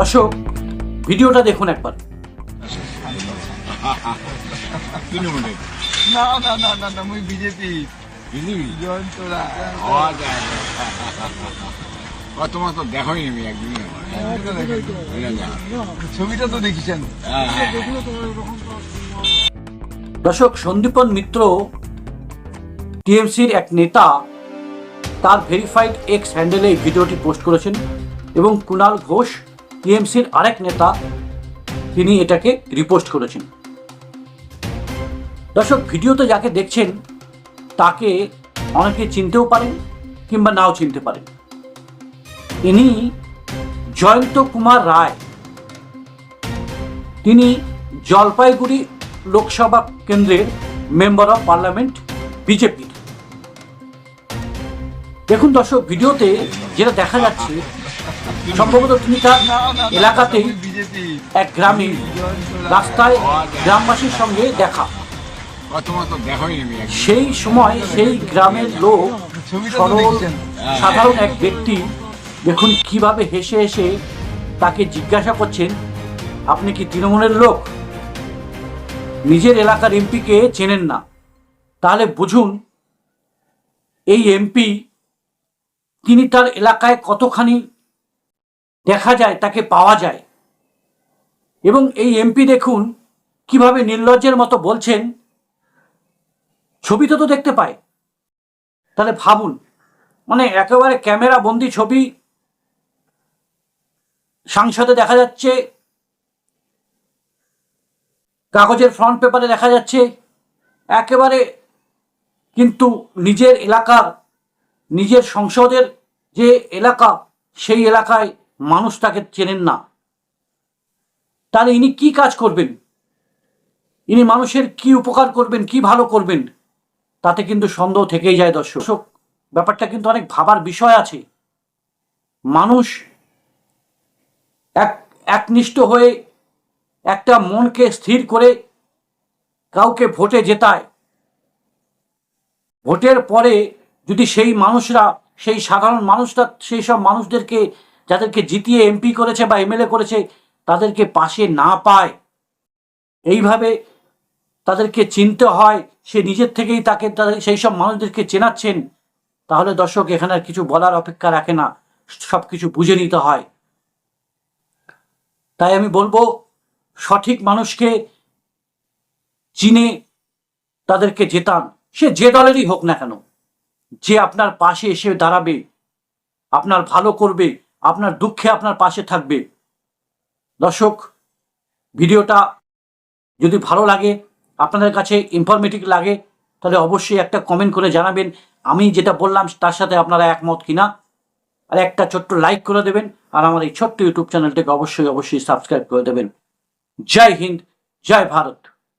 দর্শক ভিডিওটা দেখুন একবার। না না না না না মুই বিজেপি। মাস তো দেখাই একদিন ছবিটা তো দেখিছেন। দর্শক সন্দীপন মিত্র টিএমসির এক নেতা তার ভেরিফাইড এক্স হ্যান্ডেলে এই ভিডিওটি পোস্ট করেছেন এবং কুণাল ঘোষ টিএমসির আরেক নেতা, তিনি এটাকে রিপোস্ট করেছেন। দর্শক, ভিডিওতে যাকে দেখছেন, তাকে অনেকে চিনতেও পারেন কিংবা নাও চিনতে পারেন। ইনি জয়ন্ত কুমার রায়। তিনি জলপাইগুড়ি লোকসভা কেন্দ্রের মেম্বার অফ পার্লামেন্ট বিজেপির। দেখুন দর্শক, ভিডিওতে যেটা দেখা যাচ্ছে সম্ভবত তিনি তার এলাকাতেই এক গ্রামে রাস্তায় গ্রামবাসীর সঙ্গে দেখা। সেই সময় সেই গ্রামের লোক সরল সাধারণ এক ব্যক্তি দেখুন কীভাবে হেসে হেসে তাকে জিজ্ঞাসা করছেন আপনি কি তৃণমূলের লোক? নিজের এলাকার এমপিকে চেনেন না। তাহলে বুঝুন এই এমপি তিনি তার এলাকায় কতখানি দেখা যায়, তাকে পাওয়া যায়। এবং এই এমপি দেখুন কীভাবে নির্লজ্জের মতো বলছেন ছবিতে তো দেখতে পায়। তাহলে ভাবুন মানে একেবারে ক্যামেরা বন্দি ছবি, সাংসদে দেখা যাচ্ছে, কাগজের ফ্রন্ট পেপারে দেখা যাচ্ছে, একেবারে কিন্তু নিজের এলাকার, নিজের সংসদের যে এলাকা, সেই এলাকায় মানুষ তাকে চেনেন না। তাহলে ইনি কি কাজ করবেন? ইনি মানুষের কি উপকার করবেন, কি ভালো করবেন? তাতে কিন্তু সন্দেহ থেকেই যায় দর্শক। ব্যাপারটা কিন্তু অনেক ভাবার বিষয় আছে। মানুষ এক, একনিষ্ঠ হয়ে একটা মনকে স্থির করে কাউকে ভোটে জেতায়। ভোটের পরে যদি সেই মানুষরা, সেই সাধারণ মানুষরা সেই সব মানুষদেরকে যাদেরকে জিতিয়ে এমপি করেছে বা এমএলএ করেছে, তাদেরকে পাশে না পায়। এইভাবে তাদেরকে চিনতে হয়, সে নিজের থেকেই তাকে, তাদের সেই সব মানুষদেরকে চেনাচ্ছেন। তাহলে দর্শক, এখানে কিছু বলার অপেক্ষা রাখে না সব কিছু বুঝে নিতে হয়। তাই আমি বলব, সঠিক মানুষকে চিনে তাদেরকে জেতান। সে যে দলেরই হোক না কেন, যে আপনার পাশে এসে দাঁড়াবে, আপনার ভালো করবে আপনার দুঃখে আপনার পাশে থাকবে। দর্শক, ভিডিওটা যদি ভালো লাগে, আপনাদের কাছে ইনফরমেটিভ লাগে, তাহলে অবশ্যই একটা কমেন্ট করে জানাবেন। আমি যেটা বললাম, তার সাথে আপনারা একমত কিনা, আর একটা ছোট্ট লাইক করে দেবেন, আর আমার এই ছোট্ট ইউটিউব চ্যানেলটাকে অবশ্যই অবশ্যই সাবস্ক্রাইব করে দেবেন। জয় হিন্দ, জয় ভারত।